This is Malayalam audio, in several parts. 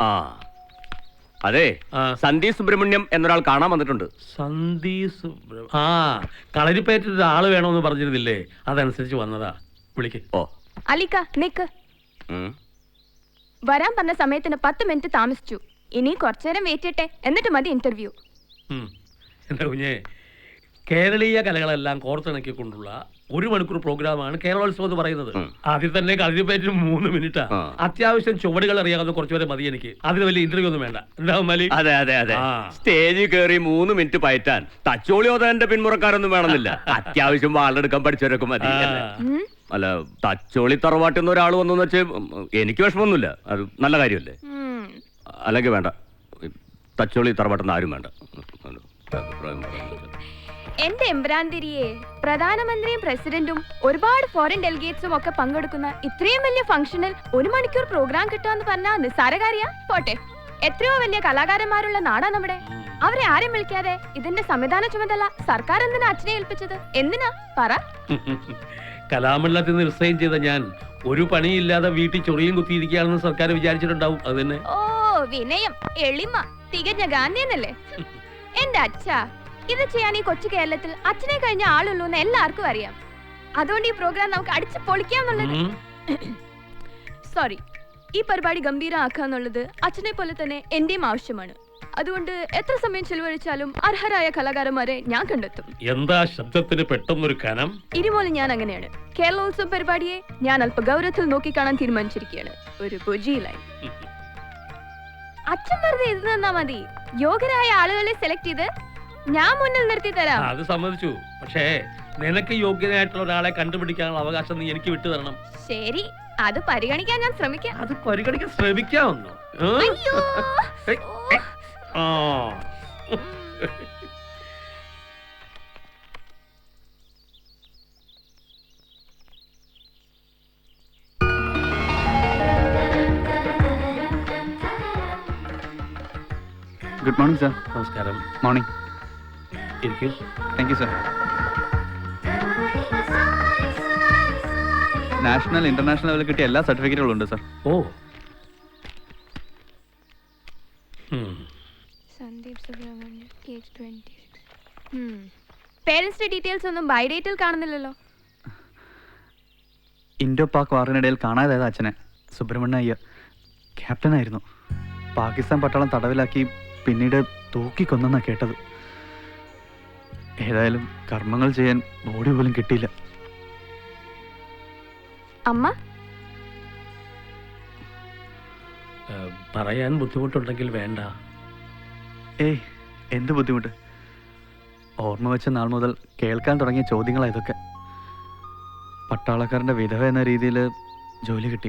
ആ. അതെ ആ. സന്ദീപ് സുബ്രഹ്മണ്യം എന്നൊരാൾ കാണാൻ വന്നിട്ടുണ്ട്. സന്ധി സുബ്ര- ആ കളരിപ്പയറ്റിൽ ആൾ വേണമെന്ന് പറഞ്ഞിരുന്നില്ലേ? അതനുസരിച്ച് വന്നതാ. വിളിക്ക്. ഓ. അലിക്ക നിക്ക്. ഉം. വരാൻ പറഞ്ഞ സമയത്തിന് പത്ത് മിനിറ്റ് താമസിച്ചു. ഇനി കുറച്ചു നേരം വെയിറ്റ് ചെയ്യട്ടെ. എന്നിട്ട് മതി ഇന്റർവ്യൂ ഉം. എന്താ കുഞ്ഞെ? കേരളീയ കലകളെല്ലാം കോർത്തിണക്കിക്കൊണ്ടുള്ള ഒരു മണിക്കൂർ പ്രോഗ്രാമാണ് കേരളോത്സവം എന്ന് പറയുന്നത്. അതിൽ ആദ്യം തന്നെ കളിപ്പേറ്റ് മൂന്ന് മിനിറ്റാ. അത്യാവശ്യം ചുവടുകൾ അറിയാവുന്ന കുറച്ചുപേരെ മതി എനിക്ക്. അതിന് വലിയ ഇന്റർവ്യൂ ഒന്നും വേണ്ട. അതെ അതെ അതെ. സ്റ്റേജിൽ കയറി മൂന്ന് മിനിറ്റ് പയറ്റാൻ തച്ചോളിയോദാന്റെ പിന്മുറക്കാരൊന്നും വേണമെന്നില്ല. അത്യാവശ്യം വാളെടുക്കാൻ പഠിച്ചവരൊക്കെ മതി. അല്ലേ? തച്ചോളി തറവാട്ടിൽ നിന്ന് ഒരാൾ വന്നു വെച്ച് എനിക്ക് വിഷമമൊന്നുമില്ല. അത് നല്ല കാര്യമല്ലേ. അല്ലെങ്കിൽ വേണ്ട. തച്ചോളി തറവാട്ടിൽ നിന്ന് ആരും വേണ്ട. അഭിപ്രായം എന്റെ എംബ്രാന്തിരിയെ പ്രധാനമന്ത്രിയും പ്രസിഡന്റും ഒരുപാട് ഫോറിൻ ഡെലിഗേറ്റ്സും ഒക്കെ പങ്കെടുക്കുന്ന ഇത്രയും വലിയ ഫംഗ്ഷനിൽ ഒരു മണിക്കൂർ പ്രോഗ്രാം കിട്ടുമെന്ന് പറഞ്ഞാൽ നിസ്സാരകാരിയാ പോട്ടെ. എത്രയോ വലിയ കലാകാരന്മാരുള്ള നാടാ നമ്മുടെ. അവരെ ആരും വിളിക്കാതെ ഇതിന്റെ സംവിധാന ചുമതല സർക്കാർ എന്തിനാ അച്ഛനെ ഏൽപ്പിച്ചത്? എന്തിനാ? പറ. കലാമണ്ഡലത്തിൽ നിന്ന് റിസൈൻ ചെയ്ത ഞാൻ ഒരു പണിയില്ലാതെ വീട്ടിൽ ചൊറിയും കുത്തിയിരിക്കുകയാണെന്ന് സർക്കാർ വിചാരിച്ചിട്ടുണ്ടാവും. അത് തന്നെ. ഓ വിനയം എളിമ തികഞ്ഞ ഗാന്ധിയെന്നല്ലേ? എന്റെ അച്ഛ ഇത് ചെയ്യാൻ ഈ കൊച്ചു കേരളത്തിൽ അച്ഛനെ കഴിഞ്ഞ ആളുള്ളൂ എന്ന് എല്ലാവർക്കും അറിയാം. അതുകൊണ്ട് ഈ പ്രോഗ്രാം നമുക്ക് അടിച്ച് പൊളിക്കാന്നുള്ളത്. സോറി ഈ പരിപാടി ഗംഭീരമാക്കാന്നുള്ളത് അച്ഛനെ പോലെ തന്നെ എന്റെയും ആവശ്യമാണ്. അതുകൊണ്ട് എത്ര സമയം ചെലവഴിച്ചാലും അർഹരായ കലാകാരന്മാരെ ഞാൻ കണ്ടെത്തും. എന്താ ശബ്ദത്തിന് പെട്ടെന്നൊരു കനം? ഇരുമോലും ഞാൻ അങ്ങനെയാണ്. കേരളോത്സവം പരിപാടിയെ ഞാൻ അല്പ ഗൗരവത്തിൽ നോക്കിക്കാണാൻ തീരുമാനിച്ചിരിക്കുകയാണ്. ഒരു ബുജിയിലായി അച്ഛൻ വെറുതെ ഇത് തന്നാ മതി. യോഗ്യരായ ആളുകളെ സെലക്ട് ചെയ്ത് ഞാൻ മുന്നിൽ നിർത്തി തരാം അത് സമ്മതിച്ചു. പക്ഷേ നിനക്ക് യോഗ്യനായിട്ടുള്ള ഒരാളെ കണ്ടുപിടിക്കാനുള്ള അവകാശം നീ എനിക്ക് വിട്ടു തരണം ശരി അത് പരിഗണിക്കാൻ ഞാൻ ശ്രമിക്കാം. അത് പരിഗണിക്കാൻ ശ്രമിക്കാമെന്നോ ഏ? അയ്യോ. ഗുഡ് മോർണിംഗ് സർ നമസ്കാരം. Morning thank you sir national international ലെവലിൽ കിട്ടിയ എല്ലാ സർട്ടിഫിക്കറ്റുകളും ഉണ്ട് സർ ഓ. സന്ദീപ് സുബ്രഹ്മണ്യം ഏജ് ട്വന്റി പേരൻസിന്റെ ഡീറ്റെയിൽസ് ഒന്നും ബയോഡേറ്റിൽ കാണുന്നില്ലല്ലോ. ഇൻഡോ പാക് വാറിനിടയിൽ കാണാതായത് അച്ഛനെ. സുബ്രഹ്മണ്യ അയ്യർ ക്യാപ്റ്റനായിരുന്നു പാകിസ്ഥാൻ പട്ടാളം തടവിലാക്കി പിന്നീട് തൂക്കിക്കൊന്നെന്നാ കേട്ടത്. ഏതായാലും കർമ്മങ്ങൾ ചെയ്യാൻ ബോഡി പോലും കിട്ടിയില്ല. അമ്മ? പറയാൻ ബുദ്ധിമുട്ടുണ്ടെങ്കിൽ വേണ്ട. ഏയ് എന്ത് ബുദ്ധിമുട്ട്? ഓർമ്മ വെച്ച നാൾ മുതൽ കേൾക്കാൻ തുടങ്ങിയ ചോദ്യങ്ങളാ ഇതൊക്കെ. പട്ടാളക്കാരന്റെ വിധവ എന്ന രീതിയിൽ ജോലി കിട്ടി.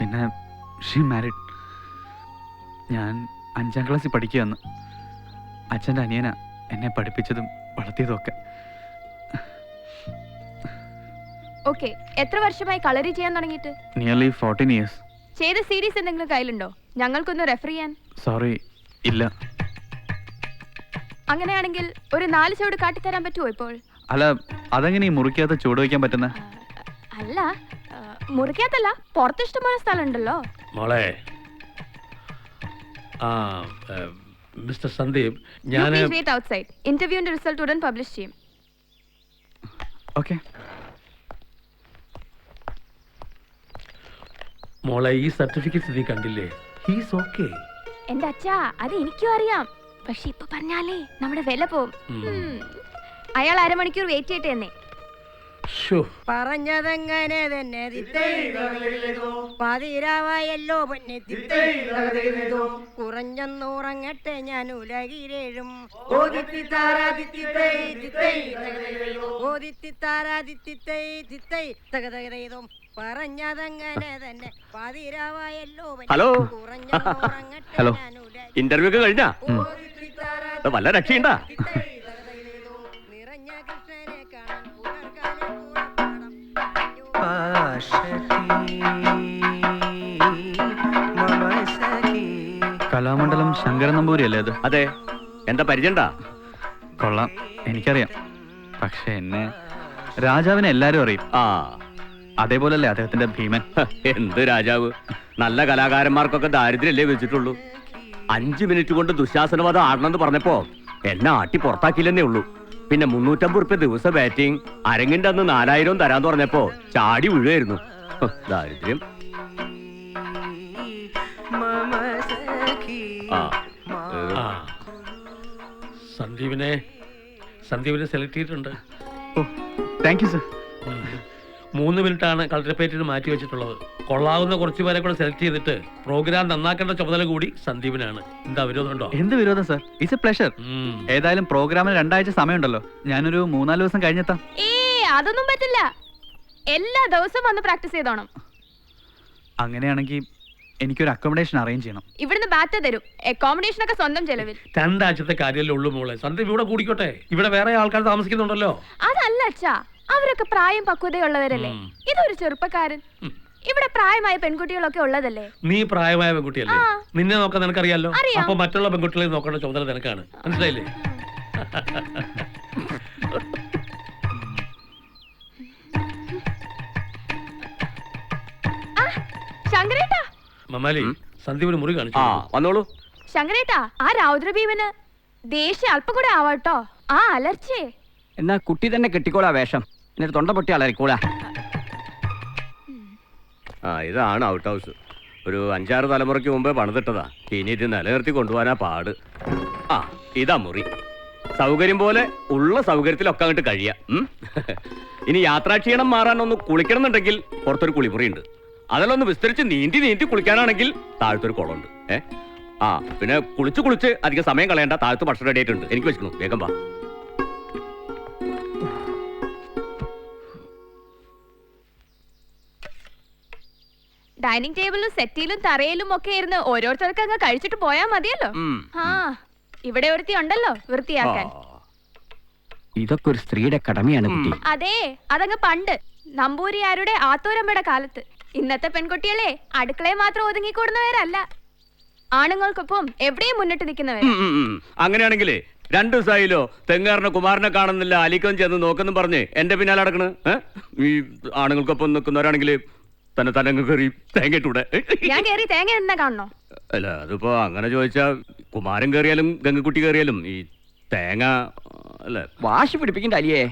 പിന്നെ ഷീ മാരിഡ് ഞാൻ അഞ്ചാം ക്ലാസ്സിൽ പഠിക്കുകയെന്ന് അച്ഛന്റെ അനിയന എന്നെ പഠിപ്പിച്ചതും വളർത്തിയതും ഒക്കെ ഓക്കെ എത്ര വർഷമായി കളരി ചെയ്യാൻ തുടങ്ങിയിട്ട്? നിയർലി ഫോർട്ടീൻ ഇയേഴ്സ് ചെയ്ത സീരീസ് എന്തെങ്കിലും കയ്യിലുണ്ടോ? ഞങ്ങൾക്കൊന്ന് റെഫർ ചെയ്യാൻ. സോറി ഇല്ല. അങ്ങനെയാണെങ്കിൽ ഒരു നാല് ചുവട് കാട്ടിത്തരാൻ പറ്റുമോ ഇപ്പോൾ? അല്ല അതെങ്ങനെ ഈ മുറിക്കകത്ത് ചൂട് വയ്ക്കാൻ പറ്റുന്ന? അല്ല ആ, മുറിക്കകത്തല്ല പുറത്ത് ഇഷ്ടംപോലെ സ്ഥലം ഉണ്ടല്ലോ മോളെ ആ ഏ, മിസ്റ്റർ സന്ദീപ് ഞാൻ ഇന്റർവ്യൂവിന്റെ റിസൾട്ട് ഉടൻ പബ്ലിഷ് ചെയ്യും. ഓക്കെ മോളെ ഈ സർട്ടിഫിക്കറ്റ് നീ കണ്ടില്ലേ? ഹീസ് ഓക്കെ എന്റെ അച്ഛാ അത് എനിക്കും അറിയാം. പക്ഷെ ഇപ്പൊ പറഞ്ഞാലേ നമ്മുടെ വില പോവും. അയാൾ അരമണിക്കൂർ വെയിറ്റ് ഷോ പറഞ്ഞതെങ്ങനെ തന്നെ പതിരാവായല്ലോ പൊന്നെ കുറഞ്ഞൊന്നുറങ്ങട്ടെ ഞാൻ പറഞ്ഞതങ്ങനെ തന്നെ ഹലോ. ഹലോ. ഇന്റർവ്യൂ ഒക്കെ കഴിഞ്ഞാ വല്ല രക്ഷയുണ്ടാ കലാമണ്ഡലം ശങ്കരൻ നമ്പൂരി അല്ലേ അത്? അതെ. എന്താ പരിചയണ്ടാ കൊള്ളാം. എനിക്കറിയാം. പക്ഷെ എന്നെ രാജാവിനെ എല്ലാരും അറിയും. ആ. അതേപോലല്ലേ അദ്ദേഹത്തിന്റെ ഭീമൻ. ഹ, എന്ത് രാജാവ്. നല്ല കലാകാരന്മാർക്കൊക്കെ ദാരിദ്ര്യല്ലേ വെച്ചിട്ടുള്ളൂ അഞ്ചു മിനിറ്റ് കൊണ്ട് ദുശാസനവാദം ആടണമെന്ന് പറഞ്ഞപ്പോ എന്നെ ആട്ടി പുറത്താക്കിയില്ലെന്നേ ഉള്ളൂ. പിന്നെ മുന്നൂറ്റമ്പത് റുപ്യ ദിവസം ബാറ്റിംഗ് അരങ്ങിന്റെ അന്ന് നാലായിരം തരാന്ന് പറഞ്ഞപ്പോ ചാടി വീഴുമായിരുന്നു ഹ, ദാരിദ്ര്യം. സന്ദീപിനെ സന്ദീപിനെ സെലക്ട് ചെയ്തിട്ടുണ്ട്. Oh thank you sir. മൂന്ന് മിനിറ്റാണ് കളക്ടറേറ്റിന് മാറ്റി വെച്ചിട്ടുള്ളത്. കൊള്ളാവുന്ന കുറച്ച് പേരെ കൂടെ സെലക്ട് ചെയ്തിട്ട് പ്രോഗ്രാം നന്നാക്കേണ്ട ചുമതല കൂടി സന്ദീപിനാണ്. എന്താ വിരോധമുണ്ടോ എന്ത് വിരോധം സർ ഇറ്റ്സ് എ പ്ലഷർ. ഏതായാലും പ്രോഗ്രാമിന് രണ്ടാഴ്ച സമയമുണ്ടല്ലോ. ഞാനൊരു മൂന്നാൽ ദിവസം കഴിഞ്ഞെത്താം. ഏ അതൊന്നും പറ്റില്ല. എല്ലാ ദിവസവും വന്ന് പ്രാക്ടീസ് ചെയ്തോണം. അങ്ങനെയാണെങ്കിൽ എനിക്കൊരു അക്കോമഡേഷൻ അറേഞ്ച് ചെയ്യണം. ഇവിടുന്ന് ബാറ്റ തരും. അക്കോമഡേഷൻ ഒക്കെ സ്വന്തം ചെലവിൽ. രണ്ടാഴ്ചത്തെ കാര്യമല്ലേ ഉള്ളൂ മോളെ. സന്ദീപ് ഇവിടെ കൂടിക്കോട്ടെ. ഇവിടെ വേറെ ആൾക്കാർ താമസിക്കുന്നുണ്ടല്ലോ. അതല്ല അച്ഛാ. അവരൊക്കെ പ്രായം പക്വതയുള്ളവരല്ലേ. ഇതൊരു ചെറുപ്പക്കാരൻ. ഇവിടെ പ്രായമായ പെൺകുട്ടികളൊക്കെ ഉള്ളതല്ലേ? നീ പ്രായമായ പെൺകുട്ടിയല്ലേ? നിന്നെ നോക്കാൻ നിനക്കറിയാലോ. അപ്പൊ മറ്റുള്ള പെൺകുട്ടികളെ നോക്കേണ്ട ചുമതല നിനക്കാണ്. മനസ്സിലായില്ലേ? ശങ്കരേട്ടാ. മമാലി സന്ദീപിന് മുറി കാണിച്ചു ആ വന്നോളൂ. ശങ്കരേട്ടാ ആ രൗദ്രഭീമന് ദേഷ്യം അല്പം കൂടെ ആവാട്ടോ. ആ അലർച്ചേ. എന്നാ കുട്ടി തന്നെ കെട്ടിക്കോളാ വേഷം. എന്നിട്ട് തൊണ്ട പൊട്ടി അലറിക്കോളാ. ആ ഇതാണ് ഔട്ട് ഹൗസ് ഒരു അഞ്ചാറ് തലമുറയ്ക്ക് മുമ്പേ പണിതിട്ടതാ. ഇനി ഇത് നിലനിർത്തി കൊണ്ടുപോകാനാ പാട്. ആ ഇതാ മുറി. സൗകര്യം പോലെ ഉള്ള സൗകര്യത്തിലൊക്കെ അങ്ങോട്ട് കഴിയാം. ഇനി യാത്രാക്ഷീണം മാറാൻ ഒന്ന് കുളിക്കണം എന്നുണ്ടെങ്കിൽ പുറത്തൊരു കുളിമുറിയുണ്ട്. അതെല്ലാം ഒന്ന് വിസ്തരിച്ച് നീന്തി നീന്തി കുളിക്കാനാണെങ്കിൽ താഴത്തൊരു കുളമുണ്ട്. ഏ? ആ പിന്നെ കുളിച്ച് കുളിച്ച് അധികം സമയം കളയണ്ട. താഴത്ത് ഭക്ഷണം റെഡി ആയിട്ടുണ്ട്. എനിക്ക് വെച്ചിക്കണു വേഗം വാ. ഡൈനിങ് ടേബിളിലും സെറ്റിയിലും തറയിലും ഒക്കെ ഇരുന്ന് ഓരോരുത്തർക്ക് അങ്ങ് കഴിച്ചിട്ട് പോയാ മതിയല്ലോ. ആ ഇവിടെ ഒരുത്തി ഉണ്ടല്ലോ വൃത്തിയാക്കാൻ. ഇതൊക്കെ ഒരു സ്ത്രീയുടെ കടമയാണ് അതെ അതങ്ങ് പണ്ട്. നമ്പൂരിയാരുടെ ആത്തോരമ്മയുടെ കാലത്ത്. ഇന്നത്തെ പെൺകുട്ടികളെ അടുക്കളയെ മാത്രം ഒതുങ്ങിക്കൂടുന്നവരല്ല. ആണുങ്ങൾക്കൊപ്പം എവിടെയും മുന്നിട്ട് നിൽക്കുന്നവർ. അങ്ങനെയാണെങ്കിലേ രണ്ടു ദിവസമായില്ലോ തെങ്ങാറിനെ കുമാരനെ കാണുന്നില്ല അലിക്കം ചെന്ന് നോക്കുന്നു പറഞ്ഞ് എന്റെ പിന്നാലെ അടക്കണ് ഈ ആണുങ്ങൾക്കൊപ്പം നിൽക്കുന്നവരാണെങ്കിൽ തന്നെ തന്നെ കയറി തേങ്ങയിട്ടൂടെ. ഞാൻ കേറി തേങ്ങ എന്നാ കാണണോ? അല്ല അതിപ്പോ അങ്ങനെ ചോദിച്ചാ കുമാരൻ കയറിയാലും ഗംഗക്കുട്ടി കയറിയാലും ഈ തേങ്ങ അല്ലേ. വാശി പിടിപ്പിക്കണ്ട അലിയേ.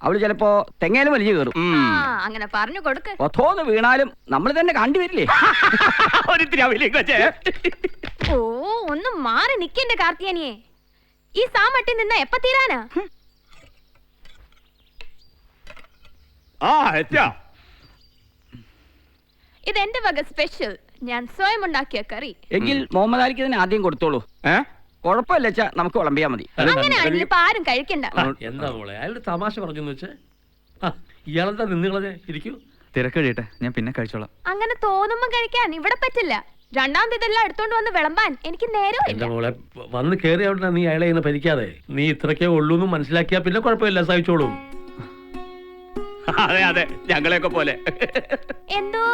അവൾ ചിലപ്പോ തെങ്ങേലും വലിച്ചു കയറും. ആ അങ്ങനെ പറഞ്ഞു കൊടുക്ക്. ഒത്തോന്ന് വീണാലും നമ്മൾ തന്നെ കണ്ടുവരില്ലേ? ഒരിത്തിരി അവയിലേക്ക് വെച്ചേ. ഓ ഒന്ന് മാറി നിക്കന്റെ കാർത്തിയാനിയെ ഈ സാമട്ടി നിന്ന എപ്പ തീരാനാ? ആ എത്തിയാ. ഇത് എന്റെ വക സ്പെഷ്യൽ ഞാൻ സ്വയം ഉണ്ടാക്കിയ കറി. എങ്കിൽ മുഹമ്മദ് അലിക്ക് തന്നെ ആദ്യം കൊടുത്തോളൂ. ഏ? കുഴപ്പമില്ല നമുക്ക് വിളമ്പിയാ മതി. അങ്ങനെയാണെങ്കിൽ ഇപ്പൊ ആരും കഴിക്കണ്ട. എന്താ മോളെ? അയാളുടെ തമാശ പറഞ്ഞു വെച്ച്? ആ ഇയാളെന്താ നിന്നുകളെ? ഇരിക്കൂ. തിരക്കഴിയട്ടെ ഞാൻ പിന്നെ കഴിച്ചോളാം. അങ്ങനെ തോന്നുമ്പോ കഴിക്കാൻ ഇവിടെ പറ്റില്ല. രണ്ടാം ഇതെല്ലാം എടുത്തോണ്ട് വന്ന് വിളമ്പാൻ എനിക്ക് നേരം എന്താ മോളെ? വന്ന് കയറി അവിടെ നീ അയാളെ ഇങ്ങനെ ഭരിക്കാതെ. നീ ഇത്രക്കേ ഉള്ളൂ എന്ന് മനസ്സിലാക്കിയാ പിന്നെ കുഴപ്പമില്ല സഹിച്ചോളും. അതെ അതെ ഞങ്ങളെയൊക്കെ പോലെ എന്തോ?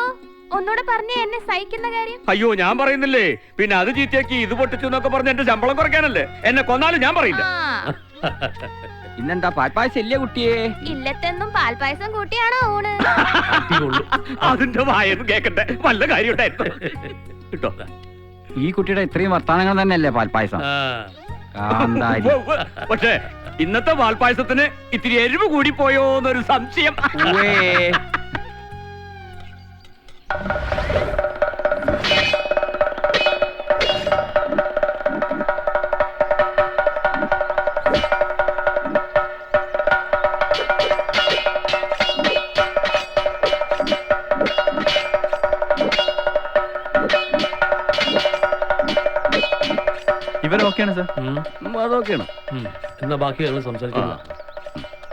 ഒന്നുകൂടെ പറഞ്ഞ എന്നെ സഹിക്കുന്ന കാര്യം? അയ്യോ ഞാൻ പറയുന്നില്ലേ? പിന്നെ അത് ചീത്തയാക്കി ഇത് പൊട്ടിച്ചു എന്നൊക്കെ പറഞ്ഞ് എന്റെ ശമ്പളം കുറയ്ക്കാനല്ലേ? എന്നെ കൊന്നാലും ഞാൻ പറയില്ല. ആ. ഇന്നെന്താ പാൽപ്പായസം ഇല്ലേ കുട്ടിയെ? ഇല്ലത്തെന്നും പാൽപായസം കൂട്ടിയാണോ ഊണ്. അതിന്റെ വായന്ന് കേക്കട്ടെ. വല്ല കാര്യം ഉണ്ടായിരുന്നു കിട്ടോ. ഈ കുട്ടിയുടെ ഇത്രയും വർത്താനങ്ങൾ തന്നെയല്ലേ പാൽപ്പായസം? ആ. കാന്താരി. പക്ഷേ ഇന്നത്തെ പാൽപായസത്തിന് ഇത്തിരി എരിവ് കൂടി പോയോ എന്നൊരു സംശയം. ഉവ്വേ. ഇവരൊക്കെയാണ് സർ അതൊക്കെയാണ് എന്നാ ബാക്കി സംസാരിക്കാം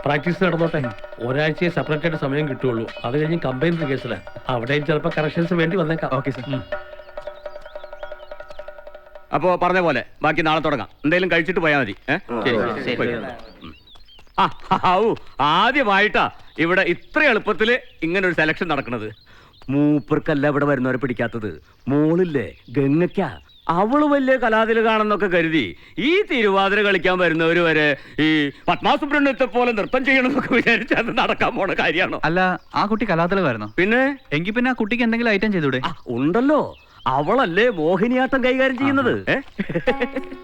പ്രാക്ടീസ് നടന്നോട്ടെ ഒരാഴ്ചയെ സെപ്പറേറ്റ് ആയിട്ട് സമയം കിട്ടുള്ളൂ അത് കഴിഞ്ഞ് കമ്പൈൻഡ് കേസിലാണ് അവിടെ ചിലപ്പോൾ കറക്ഷൻസ് വേണ്ടി വന്നേക്കാം. Okay sir. അപ്പോ പറഞ്ഞ പോലെ ബാക്കി നാളെ തുടങ്ങാം. എന്തെങ്കിലും കഴിച്ചിട്ട് പോയാൽ മതി. ആദ്യമായിട്ടാ ഇവിടെ ഇത്ര എളുപ്പത്തിൽ ഇങ്ങനെ ഒരു സെലക്ഷൻ നടക്കുന്നത് മൂപ്പർക്കല്ല ഇവിടെ വരുന്നവരെ പിടിക്കാത്തത്. മോളില്ലേ ഗംഗയ്ക്ക. അവൾ വലിയ കലാതിലകാണെന്നൊക്കെ കരുതി ഈ തിരുവാതിര കളിക്കാൻ വരുന്നവര് വരെ ഈ പത്മാസുബ്രഹ്മണ്യത്തെ പോലെ നൃത്തം ചെയ്യണമെന്നൊക്കെ വിചാരിച്ച അത് നടക്കാൻ പോണ കാര്യമാണോ? അല്ല ആ കുട്ടി കലാതിലകായിരുന്നു? പിന്നെ? എങ്കിൽ പിന്നെ ആ കുട്ടിക്ക് എന്തെങ്കിലും ഐറ്റം ചെയ്തൂടെ? ഉണ്ടല്ലോ. അവളല്ലേ മോഹിനിയാട്ടം കൈകാര്യം ചെയ്യുന്നത്.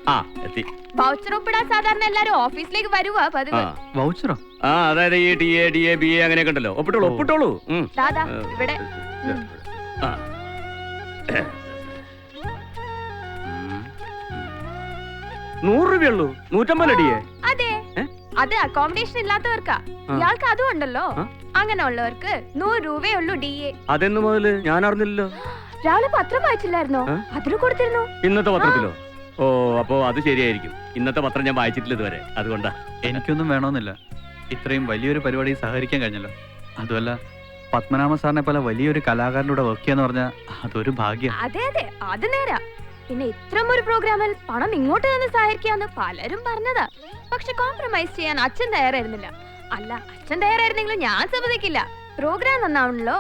ആ എത്തി. വൗച്ചർ ഒപ്പിടാൻ സാധാരണ എല്ലാരും ഓഫീസിലേക്ക് വരുവാ പതിവ്. വൗച്ചറോ ആ അതായത് ഈ T A D A B A അങ്ങനെയൊക്കെ ഉണ്ടല്ലോ. ഒപ്പിട്ടോളൂ ഒപ്പിട്ടോളൂ. ദാദാ ഇവിടെ. ആ. നൂറ് രൂപയുള്ളൂ നൂറ്റമ്പത് അടിയേ. അതെ. അത് അക്കോമഡേഷൻ ഇല്ലാത്തവർക്കാ. ഇയാൾക്ക് അതും ഉണ്ടല്ലോ. അങ്ങനെ ഉള്ളവർക്ക് നൂറ് രൂപയേ ഉള്ളൂ ഡി എ. അതെന്ന് മുതൽ ഞാൻ അറിഞ്ഞില്ലല്ലോ. രാവിലെ പത്രം വായിച്ചില്ലായിരുന്നോ? അതിന് കൊടുത്തിരുന്നു. ഇന്നത്തെ പത്രത്തിലോ? ഓ അപ്പോ അത് ശരിയായിരിക്കും. ഇന്നത്തെ പത്രം ഞാൻ വായിച്ചിട്ടില്ല ഇതുവരെ. അതുകൊണ്ടാ. എനിക്കൊന്നും വേണമെന്നില്ല. ഇത്രയും വലിയൊരു പരിപാടി സഹകരിക്കാൻ കഴിഞ്ഞല്ലോ. അതുമല്ല പത്മനാഭ സാറിനെ പോലെ വലിയൊരു കലാകാരനോട് വർക്ക് ചെയ്യാന്ന് പറഞ്ഞാൽ അതൊരു ഭാഗ്യം. അതെ അതെ. അത് നേരാ. പിന്നെ ഇത്തരം ഒരു പ്രോഗ്രാമിൽ പണം ഇങ്ങോട്ട് തന്നെ സഹായിക്കാന്ന് പലരും പറഞ്ഞതാ. പക്ഷെ കോംപ്രമൈസ് ചെയ്യാൻ അച്ഛൻ തയ്യാറായിരുന്നില്ല. അല്ല അച്ഛൻ തയ്യാറായിരുന്നെങ്കിലും ഞാൻ സമ്മതിക്കില്ല. പ്രോഗ്രാം നന്നാവണല്ലോ.